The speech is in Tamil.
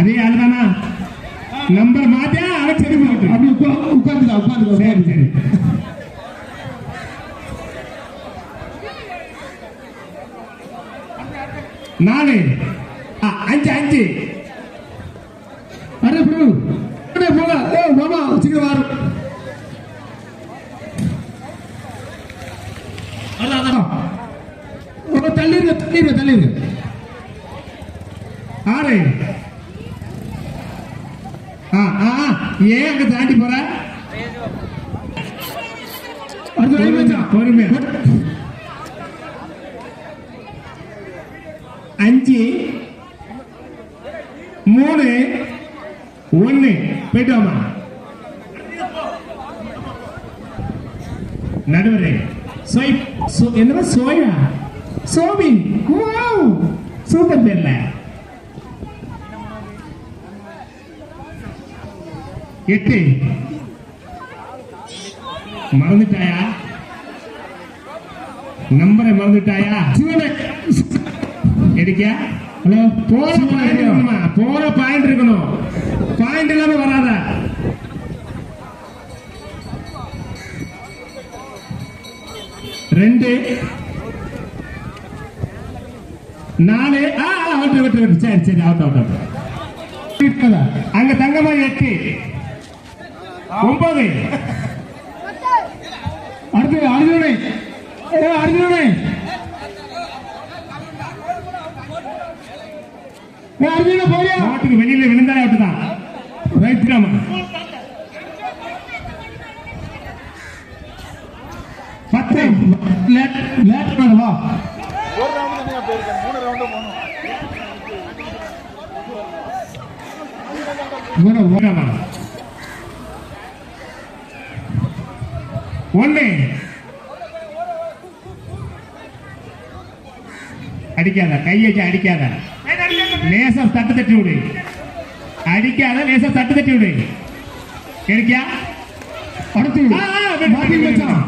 அதே ஆளுதானா? நம்பர் மாத்தியா? அவன் சரி போட்டு அப்படி உட்கா- உட்கார்ந்துடா உட்கார்ந்துடா சரி சரி. நாலு. அஞ்சு அஞ்சு. Array bro. அரே போல ஏ மாமா சீக்கிரம் வாரு. தள்ளிருங்க தள்ளிருங்க தள்ளிருங்க. ஆறு. ஏன் அங்க தாண்டி போற? பொறுமையா அஞ்சு மூணு ஒண்ணு. போயிட்டு நடுவரே. சோய் சோ- என்னவா சோயா? சோபின். சூப்பர் பேர்ல. எட்டு. மறந்துட்டாயா? நம்பரை மறந்துட்டாயா? எடுக்கியா? ஹலோ போற பாயிண்ட் இருக்கணுமா? போற பாயிண்ட் இருக்கணும். பாயிண்ட் இல்லாம வராத. ரெண்டு. நாலு. ஆ அவுட் அவுட் சரி சரி அவுட் அவுட் அங்க தங்கமா எட்டு. ஒன்பது. அடுத்து அர்ஜுனே அர்ஜுனே அர்ஜுன போறியா? கோட்டுக்கு வெளியில விழுந்தாலே அவுட் தான் ரைட் ஆமா பத்து. லேட் லேட் பண்ண வா. ஒரு ரவுண்டு தனியா போயிருக்கேன் மூணு ரவுண்டு போகணும். இவன வா. ஒண்ணு. அடிக்காத கையை அடிக்காத. லேசா தட்டு தட்டி விடு. அடிக்காத லேசா தட்டு தட்டி விடு. கிடைக்கியா அடுத்து வெட்டு, மாத்தி வெட்டு, வச்சான்